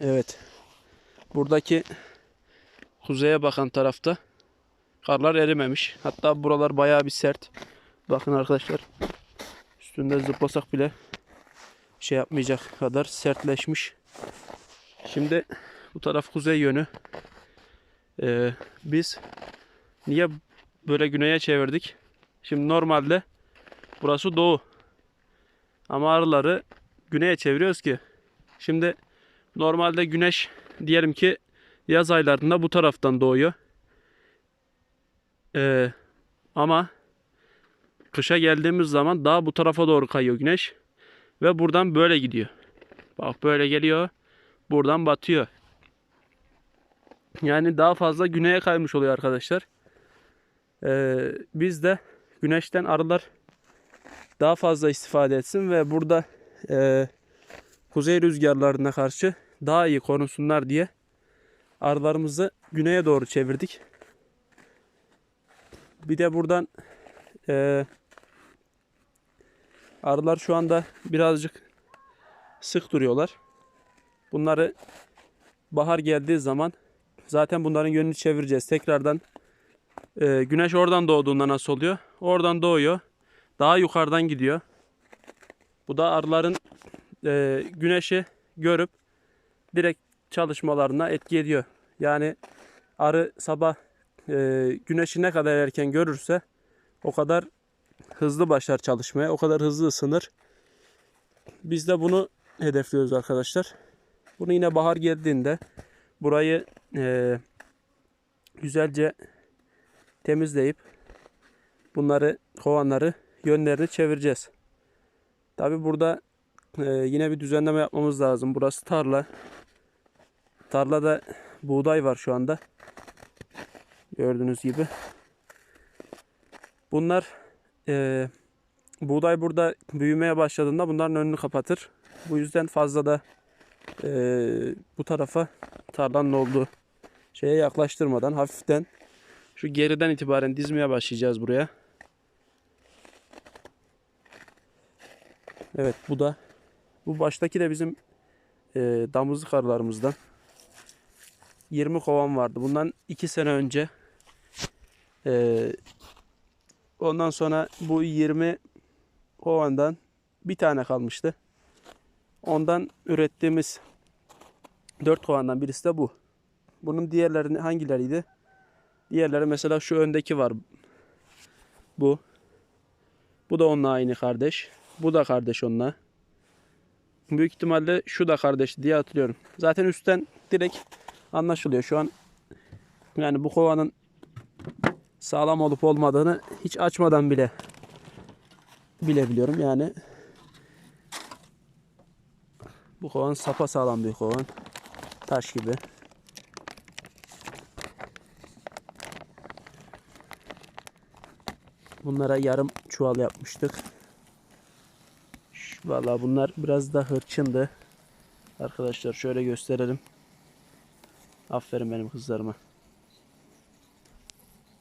Evet. Buradaki kuzeye bakan tarafta karlar erimemiş. Hatta buralar bayağı bir sert. Bakın arkadaşlar. Üstünde zıplasak bile şey yapmayacak kadar sertleşmiş. Şimdi bu taraf kuzey yönü. Ee, biz niye böyle güneye çevirdik? Şimdi normalde burası doğu. Ama arıları güneye çeviriyoruz ki. Şimdi normalde güneş diyelim ki yaz aylarında bu taraftan doğuyor. Ee, ama kışa geldiğimiz zaman daha bu tarafa doğru kayıyor güneş. Ve buradan böyle gidiyor. Bak böyle geliyor. Buradan batıyor. Yani daha fazla güneye kaymış oluyor arkadaşlar. Ee, biz de güneşten arılar daha fazla istifade etsin ve burada e, kuzey rüzgarlarına karşı daha iyi korunsunlar diye arılarımızı güneye doğru çevirdik. Bir de buradan e, arılar şu anda birazcık sık duruyorlar. Bunları bahar geldiği zaman zaten bunların yönünü çevireceğiz. Tekrardan e, güneş oradan doğduğunda nasıl oluyor? Oradan doğuyor. Daha yukarıdan gidiyor. Bu da arıların e, güneşi görüp direkt çalışmalarına etki ediyor. Yani arı sabah e, güneşi ne kadar erken görürse o kadar hızlı başlar çalışmaya, o kadar hızlı ısınır. Biz de bunu hedefliyoruz arkadaşlar. Bunu yine bahar geldiğinde burayı e, güzelce temizleyip bunları kovanları yönlerini çevireceğiz. Tabi burada e, yine bir düzenleme yapmamız lazım. Burası tarla. Tarlada buğday var şu anda. Gördüğünüz gibi. Bunlar e, buğday burada büyümeye başladığında bunların önünü kapatır. Bu yüzden fazla da e, bu tarafa tarlanın olduğu şeye yaklaştırmadan hafiften şu geriden itibaren dizmeye başlayacağız buraya. Evet bu da bu baştaki de bizim e, damızlık arılarımızdan. 20 kovan vardı. Bundan 2 sene önce e, ondan sonra bu 20 kovandan bir tane kalmıştı. Ondan ürettiğimiz 4 kovandan birisi de bu. Bunun diğerleri hangileriydi? Diğerleri mesela şu öndeki var. Bu. Bu da onunla aynı kardeş. Bu da kardeş onunla. Büyük ihtimalle şu da kardeş diye hatırlıyorum. Zaten üstten direkt anlaşılıyor. Şu an yani bu kovanın sağlam olup olmadığını hiç açmadan bile bilebiliyorum. Yani bu kovan sapa sağlam bir kovan. Taş gibi. Bunlara yarım çuval yapmıştık. Vallahi bunlar biraz da hırçındı. Arkadaşlar şöyle gösterelim. Aferin benim kızlarıma.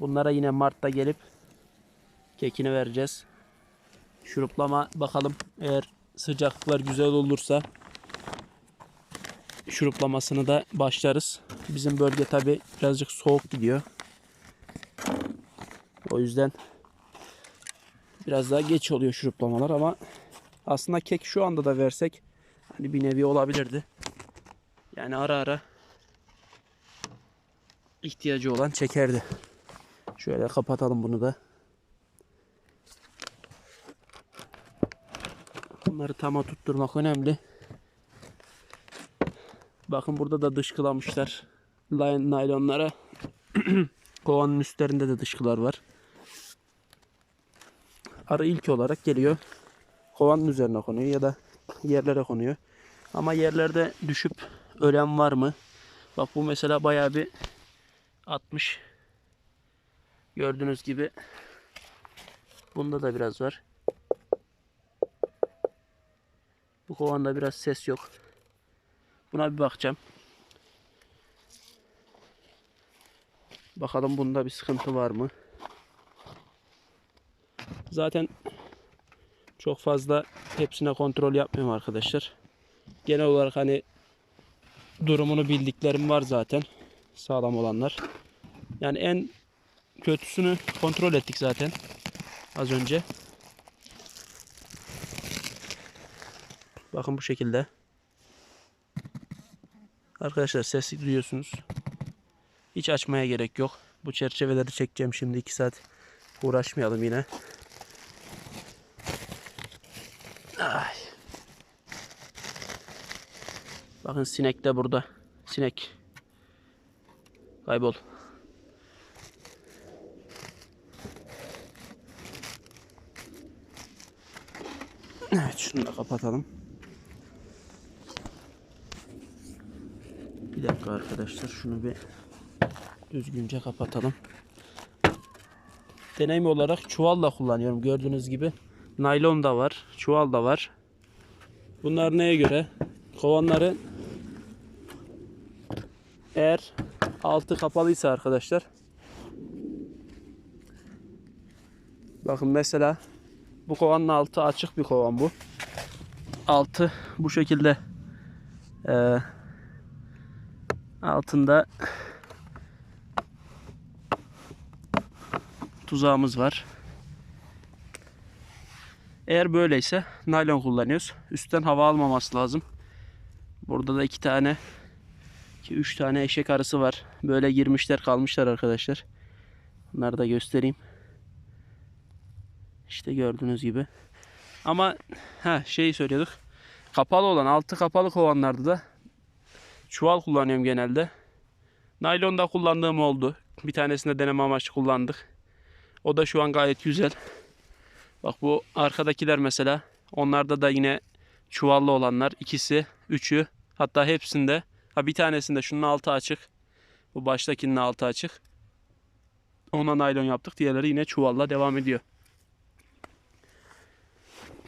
Bunlara yine Mart'ta gelip kekini vereceğiz. Şuruplama bakalım eğer sıcaklıklar güzel olursa şuruplamasını da başlarız. Bizim bölge tabi birazcık soğuk gidiyor. O yüzden biraz daha geç oluyor şuruplamalar ama aslında kek şu anda da versek hani bir nevi olabilirdi. Yani ara ara ihtiyacı olan çekerdi. Şöyle kapatalım bunu da. Bunları tama tutturmak önemli. Bakın burada da dışkılamışlar. Naylonlara. Kovanın üstlerinde de dışkılar var. Arı ilk olarak geliyor. Kovanın üzerine konuyor ya da yerlere konuyor. Ama yerlerde düşüp ölen var mı? Bak bu mesela bayağı bir 60. Gördüğünüz gibi bunda da biraz var. Bu kovanda biraz ses yok. Buna bir bakacağım. Bakalım bunda bir sıkıntı var mı? Zaten çok fazla hepsine kontrol yapmıyorum arkadaşlar. Genel olarak hani durumunu bildiklerim var zaten. Sağlam olanlar. Yani en kötüsünü kontrol ettik zaten az önce. Bakın bu şekilde. Arkadaşlar sesi duyuyorsunuz. Hiç açmaya gerek yok. Bu çerçeveleri çekeceğim şimdi 2 saat. Uğraşmayalım yine. Ay. Bakın sinek de burada. Sinek. Kaybol. Evet şunu da kapatalım. Bir dakika arkadaşlar şunu bir düzgünce kapatalım. Deneyim olarak çuvalla kullanıyorum gördüğünüz gibi. Naylon da var, çuval da var. Bunlar neye göre? Kovanları eğer altı kapalıysa arkadaşlar Bakın mesela bu kovanın altı açık bir kovan bu. Altı bu şekilde e, altında tuzağımız var. Eğer böyleyse naylon kullanıyoruz. Üstten hava almaması lazım. Burada da iki tane iki üç tane eşek arısı var. Böyle girmişler kalmışlar arkadaşlar. Bunları da göstereyim. İşte gördüğünüz gibi. Ama ha şey söylüyorduk. Kapalı olan altı kapalı kovanlarda da çuval kullanıyorum genelde. Naylon da kullandığım oldu. Bir tanesinde deneme amaçlı kullandık. O da şu an gayet güzel. Bak bu arkadakiler mesela. Onlarda da yine çuvallı olanlar. ikisi, üçü hatta hepsinde. Ha bir tanesinde şunun altı açık. Bu baştakinin altı açık. Ona naylon yaptık. Diğerleri yine çuvalla devam ediyor.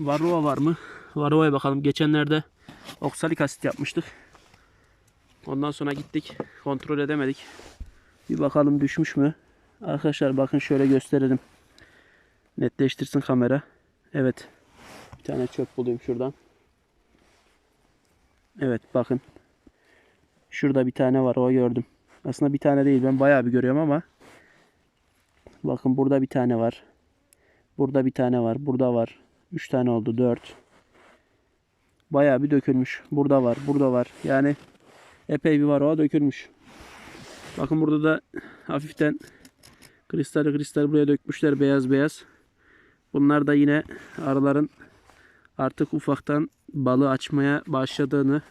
Varroa var mı? Varroa'ya bakalım. Geçenlerde oksalik asit yapmıştık. Ondan sonra gittik. Kontrol edemedik. Bir bakalım düşmüş mü? Arkadaşlar bakın şöyle gösterelim. Netleştirsin kamera. Evet. Bir tane çöp bulayım şuradan. Evet bakın. Şurada bir tane var o gördüm. Aslında bir tane değil ben bayağı bir görüyorum ama. Bakın burada bir tane var. Burada bir tane var. Burada var. 3 tane oldu. 4. Bayağı bir dökülmüş. Burada var. Burada var. Yani epey bir var o dökülmüş. Bakın burada da hafiften kristal kristal buraya dökmüşler beyaz beyaz. Bunlar da yine arıların artık ufaktan balı açmaya başladığını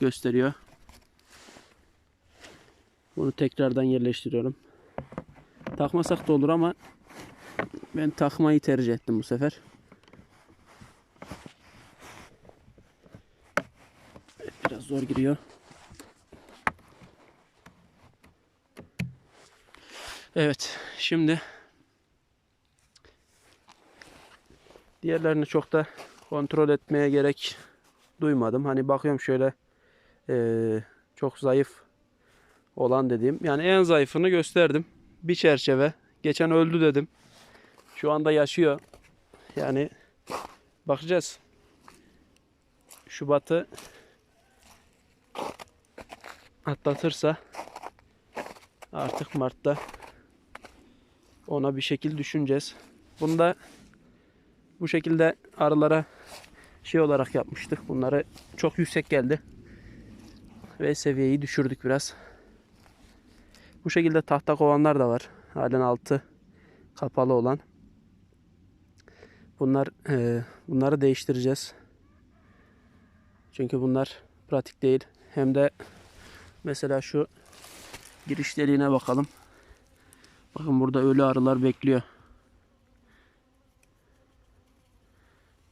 gösteriyor. Bunu tekrardan yerleştiriyorum. Takmasak da olur ama ben takmayı tercih ettim bu sefer. Evet, biraz zor giriyor. Evet, şimdi diğerlerini çok da kontrol etmeye gerek duymadım. Hani bakıyorum şöyle eee, çok zayıf olan dediğim. Yani en zayıfını gösterdim. Bir çerçeve. Geçen öldü dedim. Şu anda yaşıyor. Yani bakacağız. Şubat'ı atlatırsa artık Mart'ta ona bir şekil düşüneceğiz. Bunu da bu şekilde arılara şey olarak yapmıştık. Bunları çok yüksek geldi. Ve seviyeyi düşürdük biraz. Bu şekilde tahta kovanlar da var. Halen altı kapalı olan. Bunlar e, bunları değiştireceğiz. Çünkü bunlar pratik değil. Hem de mesela şu giriş deliğine bakalım. Bakın burada ölü arılar bekliyor.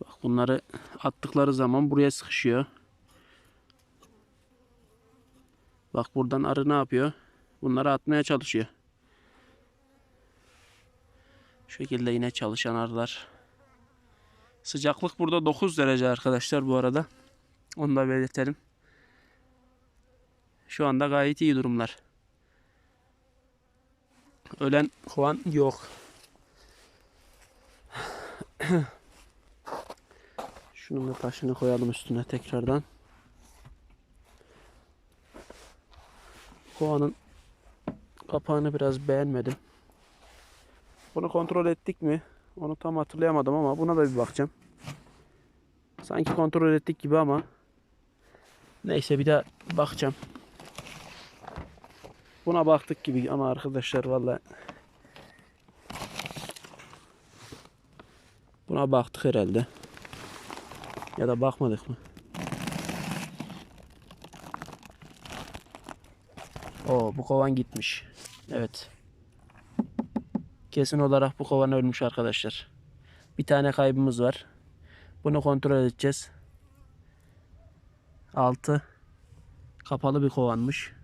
Bak bunları attıkları zaman buraya sıkışıyor. Bak buradan arı ne yapıyor? Bunları atmaya çalışıyor. Şu şekilde yine çalışan arılar. Sıcaklık burada 9 derece arkadaşlar bu arada. Onu da belirtelim. Şu anda gayet iyi durumlar. Ölen kovan yok. Şunun da taşını koyalım üstüne tekrardan. kovanın kapağını biraz beğenmedim. Bunu kontrol ettik mi? Onu tam hatırlayamadım ama buna da bir bakacağım. Sanki kontrol ettik gibi ama neyse bir daha bakacağım. Buna baktık gibi ama arkadaşlar vallahi buna baktık herhalde. Ya da bakmadık mı? Oo bu kovan gitmiş. Evet. Kesin olarak bu kovan ölmüş arkadaşlar. Bir tane kaybımız var. Bunu kontrol edeceğiz. Altı kapalı bir kovanmış.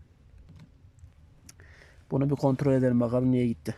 Bunu bir kontrol edelim bakalım niye gitti.